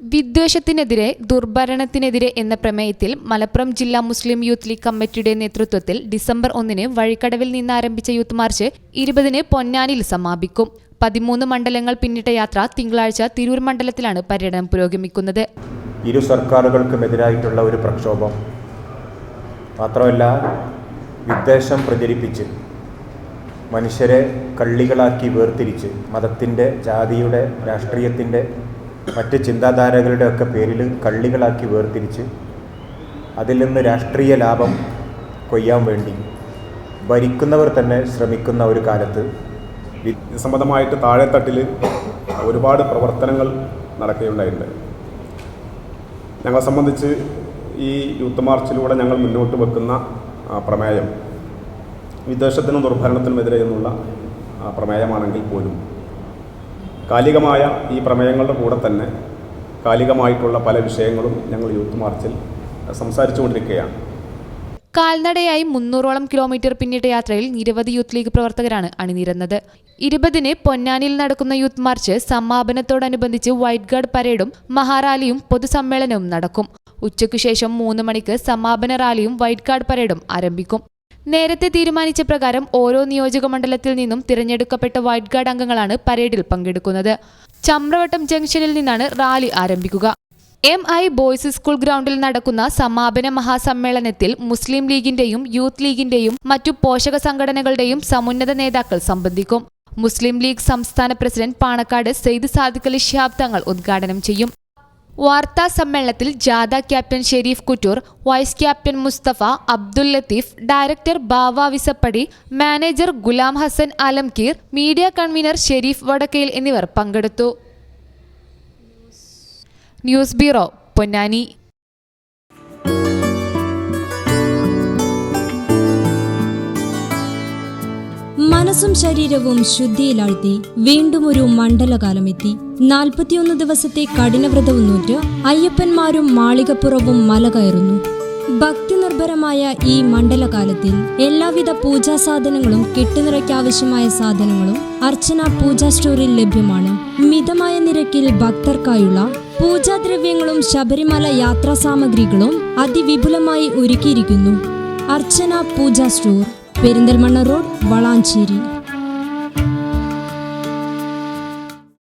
വിദ്വേഷത്തിനെതിരെ ദുർഭരണത്തിനെതിരെ എന്ന പ്രമേയത്തിൽ മലപ്പുറം ജില്ലാ മുസ്ലിം യൂത്ത് ലീഗ് കമ്മിറ്റിയുടെ നേതൃത്വത്തിൽ ഡിസംബർ ഒന്നിന് വഴിക്കടവിൽ നിന്ന് ആരംഭിച്ച യൂത്ത് മാർച്ച് ഇരുപതിന് പൊന്നാനിയിൽ സമാപിക്കും. പതിമൂന്ന് മണ്ഡലങ്ങൾ പിന്നിട്ട യാത്ര തിങ്കളാഴ്ച തിരൂർ മണ്ഡലത്തിലാണ് പര്യടനം പുരോഗമിക്കുന്നത്. ഇരു സർക്കാരുകൾക്കുമെതിരായിട്ടുള്ള ഒരു പ്രക്ഷോഭം. മാത്രമല്ല വിദ്വേഷം പ്രചരിപ്പിച്ച് മനുഷ്യരെ കള്ളികളാക്കി വേർതിരിച്ച് മതത്തിന്റെ ജാതിയുടെ രാഷ്ട്രീയത്തിന്റെ മറ്റ് ചിന്താധാരകളുടെ ഒക്കെ പേരിൽ കള്ളികളാക്കി വേർതിരിച്ച് അതിൽ നിന്ന് രാഷ്ട്രീയ ലാഭം കൊയ്യാൻ വേണ്ടി ഭരിക്കുന്നവർ തന്നെ ശ്രമിക്കുന്ന ഒരു കാലത്ത് സംബന്ധമായിട്ട് താഴെത്തട്ടിൽ ഒരുപാട് പ്രവർത്തനങ്ങൾ നടക്കുകയുണ്ടായിട്ടുണ്ട്. ഞങ്ങളെ സംബന്ധിച്ച് ഈ യൂത്ത് മാർച്ചിലൂടെ ഞങ്ങൾ മുന്നോട്ട് വെക്കുന്ന പ്രമേയം വിദേശത്തിനും ദുർഭരണത്തിനുമെതിരെ എന്നുള്ള പ്രമേയമാണെങ്കിൽ പോലും കാലികമായ ഈ പ്രമേയങ്ങളുടെ കൂടെ തന്നെ കാലികമായിട്ടുള്ള പല വിഷയങ്ങളും ഞങ്ങൾ യൂത്ത് മാർച്ചിൽ സംസാരിച്ചുകൊണ്ടിരിക്കുകയാണ്. കാൽനടയായി മുന്നൂറോളം കിലോമീറ്റർ പിന്നിട്ട യാത്രയിൽ നിരവധി യൂത്ത് ലീഗ് പ്രവർത്തകരാണ് അണിനിരന്നത്. ഇരുപതിന് പൊന്നാനിയിൽ നടക്കുന്ന യൂത്ത് മാർച്ച് സമാപനത്തോടനുബന്ധിച്ച് വൈറ്റ് ഗാർഡ് പരേഡും മഹാറാലിയും പൊതുസമ്മേളനവും നടക്കും. ഉച്ചയ്ക്ക് ശേഷം മൂന്ന് മണിക്ക് സമാപന റാലിയും വൈറ്റ് ഗാർഡ് പരേഡും ആരംഭിക്കും. നേരത്തെ തീരുമാനിച്ച പ്രകാരം ഓരോ നിയോജക മണ്ഡലത്തിൽ നിന്നും തിരഞ്ഞെടുക്കപ്പെട്ട വൈറ്റ് ഗാർഡ് അംഗങ്ങളാണ് പരേഡിൽ പങ്കെടുക്കുന്നത്. ചമ്രവട്ടം ജംഗ്ഷനിൽ നിന്നാണ് റാലി ആരംഭിക്കുക. എം ഐ ബോയ്സ് സ്കൂൾ ഗ്രൗണ്ടിൽ നടക്കുന്ന സമാപന മഹാസമ്മേളനത്തിൽ മുസ്ലിം ലീഗിന്റെയും യൂത്ത് ലീഗിന്റെയും മറ്റു പോഷക സംഘടനകളുടെയും സമുന്നത നേതാക്കൾ സംബന്ധിക്കും. മുസ്ലിം ലീഗ് സംസ്ഥാന പ്രസിഡന്റ് പാണക്കാട് സെയ്ദ് സാദിഖ് അലി ശിഹാബ് തങ്ങൾ ഉദ്ഘാടനം ചെയ്യും. വാർത്താ സമ്മേളനത്തിൽ ജാഥ captain Sharif Kuttur vice captain Mustafa Abdul Latheef director Bava Visappadi manager Ghulam Hasan Alamgir media convener Sharif Vadakkayil എന്നിവർ പങ്കെടുത്തു. News bureau Ponnani. മനസ്സും ശരീരവും ശുദ്ധിയിലാഴ്ത്തി വീണ്ടും ഒരു മണ്ഡലകാലമെത്തി. നാൽപ്പത്തിയൊന്ന് ദിവസത്തെ കഠിനവ്രതവും നൂറ്റ് അയ്യപ്പന്മാരും മാളികപ്പുറവും മല കയറുന്നു. ഭക്തി നിർഭരമായ ഈ മണ്ഡലകാലത്തിൽ എല്ലാവിധ പൂജാ സാധനങ്ങളും കെട്ടുനിറയ്ക്കാവശ്യമായ സാധനങ്ങളും അർച്ചന പൂജാ സ്റ്റോറിൽ ലഭ്യമാണ്. മിതമായ നിരക്കിൽ ഭക്തർക്കായുള്ള പൂജാദ്രവ്യങ്ങളും ശബരിമല യാത്രാ സാമഗ്രികളും അതിവിപുലമായി ഒരുക്കിയിരിക്കുന്നു. അർച്ചന പൂജാ സ്റ്റോർ. പെരിന്തൽമണ്ണ റോഡ് വളാഞ്ചേരി.